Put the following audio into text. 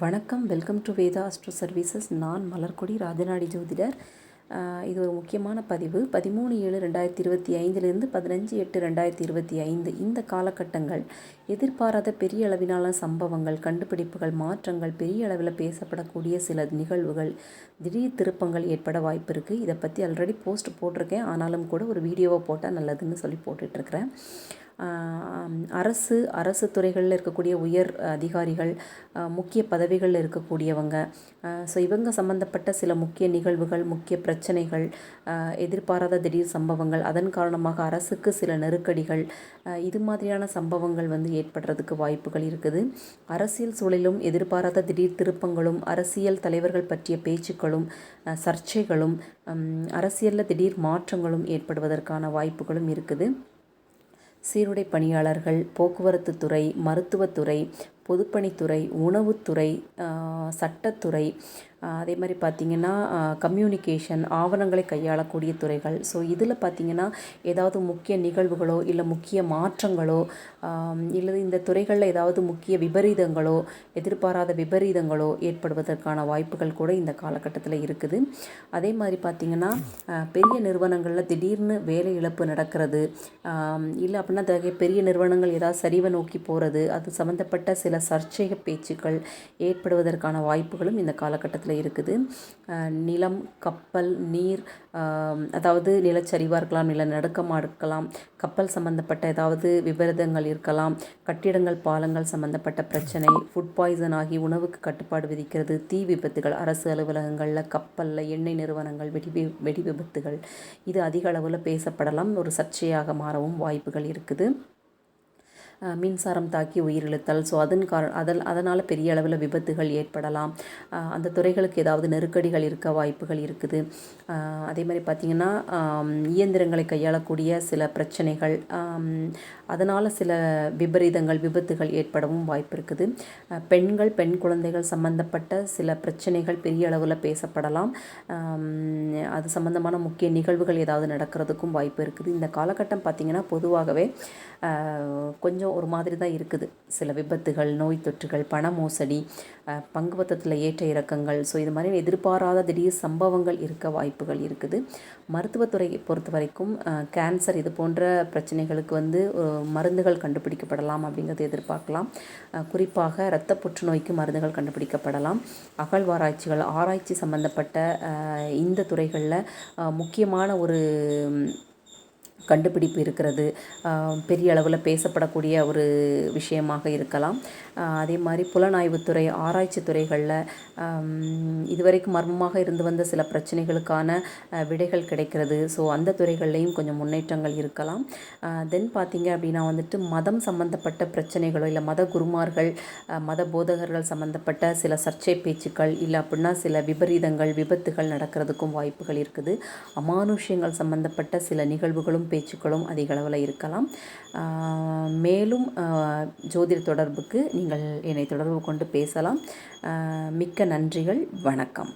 வணக்கம். Welcome to Veda astro services நான் மலர்கொடி ராஜநாடி ஜோதிடர். இது ஒரு முக்கியமான பதிவு. பதிமூணு ஏழு ரெண்டாயிரத்தி இருபத்தி ஐந்துலேருந்து பதினஞ்சு எட்டு ரெண்டாயிரத்தி இருபத்தி ஐந்து. இந்த காலகட்டங்கள் எதிர்பாராத பெரிய அளவிலான சம்பவங்கள் கண்டுபிடிப்புகள் மாற்றங்கள் பெரிய அளவில் பேசப்படக்கூடிய சில நிகழ்வுகள் திடீர் திருப்பங்கள் ஏற்பட வாய்ப்பு இருக்குது இதை பற்றி ஆல்ரெடி போஸ்ட் போட்டிருக்கேன். ஆனாலும் கூட ஒரு வீடியோவை போட்டால் நல்லதுன்னு சொல்லி போட்டுட்ருக்கிறேன் அரசு அரசு துறைகளில் இருக்கக்கூடிய உயர் அதிகாரிகள் முக்கிய பதவிகளில் இருக்கக்கூடியவங்க ஸோ இவங்க சம்மந்தப்பட்ட சில முக்கிய நிகழ்வுகள் முக்கிய பிரச்சனைகள் எதிர்பாராத திடீர் சம்பவங்கள் அதன் காரணமாக அரசுக்கு சில நெருக்கடிகள் இது மாதிரியான சம்பவங்கள் வந்து ஏற்படுறதுக்கு வாய்ப்புகள் இருக்குது. அரசியல் சூழலும் எதிர்பாராத திடீர் திருப்பங்களும் அரசியல் தலைவர்கள் பற்றிய பேச்சுக்களும் சர்ச்சைகளும் அரசியலில் திடீர் மாற்றங்களும் ஏற்படுவதற்கான வாய்ப்புகளும் இருக்குது. சீருடை பணியாளர்கள் போக்குவரத்து துறை மருத்துவத்துறை பொதுப்பணித்துறை உணவுத்துறை சட்டத்துறை அதே மாதிரி பார்த்திங்கன்னா கம்யூனிகேஷன் ஆவணங்களை கையாளக்கூடிய துறைகள். ஸோ இதில் பார்த்திங்கன்னா ஏதாவது முக்கிய நிகழ்வுகளோ இல்லை முக்கிய மாற்றங்களோ இல்லை இந்த துறைகளில் ஏதாவது முக்கிய விபரீதங்களோ எதிர்பாராத விபரீதங்களோ ஏற்படுவதற்கான வாய்ப்புகள் கூட இந்த காலகட்டத்தில் இருக்குது. அதே மாதிரி பார்த்திங்கன்னா பெரிய நிறுவனங்களில் திடீர்னு வேலை இழப்பு நடக்கிறது. இல்லை அப்படின்னா பெரிய நிறுவனங்கள் ஏதாவது சரிவை நோக்கி போகிறது அது சம்மந்தப்பட்ட சில சர்ச்சைக பேச்சுக்கள் ஏற்படுவதற்கான வாய்ப்புகளும் இந்த காலகட்டத்தில் இருக்குது. நிலம் கப்பல் நீர் அதாவது நிலச்சரிவாக இருக்கலாம் நிலநடுக்கமாக இருக்கலாம் கப்பல் சம்மந்தப்பட்ட ஏதாவது விபரீதங்கள் இருக்கலாம் கட்டிடங்கள் பாலங்கள் சம்மந்தப்பட்ட பிரச்சனை ஃபுட் பாய்சன் ஆகி உணவுக்கு கட்டுப்பாடு விதிக்கிறது தீ விபத்துகள் அரசு அலுவலகங்களில் கப்பலில் எண்ணெய் நிறுவனங்கள் வெடி வெடி விபத்துகள் இது அதிக அளவில் பேசப்படலாம் ஒரு சர்ச்சையாக மாறவும் வாய்ப்புகள் இருக்குது. மின்சாரம் தாக்கி உயிரிழத்தல். ஸோ அதன் கார அதல் அதனால் பெரிய அளவில் விபத்துகள் ஏற்படலாம். அந்த துறைகளுக்கு ஏதாவது நெருக்கடிகள் இருக்க வாய்ப்புகள் இருக்குது. அதே மாதிரி பார்த்திங்கன்னா இயந்திரங்களை கையாளக்கூடிய சில பிரச்சனைகள் அதனால் சில விபரீதங்கள் விபத்துகள் ஏற்படவும் வாய்ப்பு இருக்குது. பெண்கள் பெண் குழந்தைகள் சம்மந்தப்பட்ட சில பிரச்சனைகள் பெரிய அளவில் பேசப்படலாம். அது சம்மந்தமான முக்கிய நிகழ்வுகள் ஏதாவது நடக்கிறதுக்கும் வாய்ப்பு இருக்குது. இந்த காலகட்டம் பார்த்திங்கன்னா பொதுவாகவே கொஞ்சம் ஒரு மாதிரி தான் இருக்குது. சில விபத்துகள் நோய் தொற்றுகள் பண மோசடி பங்குபத்தத்தில் ஏற்ற இறக்கங்கள். ஸோ இது மாதிரி எதிர்பாராத திடீர் சம்பவங்கள் இருக்க வாய்ப்புகள் இருக்குது. மருத்துவத்துறையை பொறுத்த வரைக்கும் கேன்சர் இது போன்ற பிரச்சனைகளுக்கு வந்து மருந்துகள் கண்டுபிடிக்கப்படலாம் அப்படிங்கிறது எதிர்பார்க்கலாம். குறிப்பாக இரத்த புற்றுநோய்க்கு மருந்துகள் கண்டுபிடிக்கப்படலாம். அகழ்வாராய்ச்சிகள் ஆராய்ச்சி சம்பந்தப்பட்ட இந்த துறைகளில் முக்கியமான ஒரு கண்டுபிடிப்பு இருக்கிறது பெரிய அளவில் பேசப்படக்கூடிய ஒரு விஷயமாக இருக்கலாம். அதே மாதிரி புலனாய்வுத்துறை ஆராய்ச்சி துறைகளில் இதுவரைக்கும் மர்மமாக இருந்து வந்த சில பிரச்சனைகளுக்கான விடைகள் கிடைக்கிறது. ஸோ அந்த துறைகள்லேயும் கொஞ்சம் முன்னேற்றங்கள் இருக்கலாம். தென் பார்த்திங்க அப்படின்னா வந்துட்டு மதம் சம்மந்தப்பட்ட பிரச்சனைகளோ இல்லை மத குருமார்கள் மத போதகர்கள் சம்மந்தப்பட்ட சில சர்ச்சை பேச்சுக்கள் இல்லை அப்படின்னா சில விபரீதங்கள் விபத்துகள் நடக்கிறதுக்கும் வாய்ப்புகள் இருக்குது. அமானுஷ்யங்கள் சம்மந்தப்பட்ட சில நிகழ்வுகளும் பேச்சுக்களும் அதிக அளவில் இருக்கலாம். மேலும் ஜோதிட தொடர்புக்கு நீங்கள் என்னை தொடர்பு கொண்டு பேசலாம். மிக்க நன்றிகள். வணக்கம்.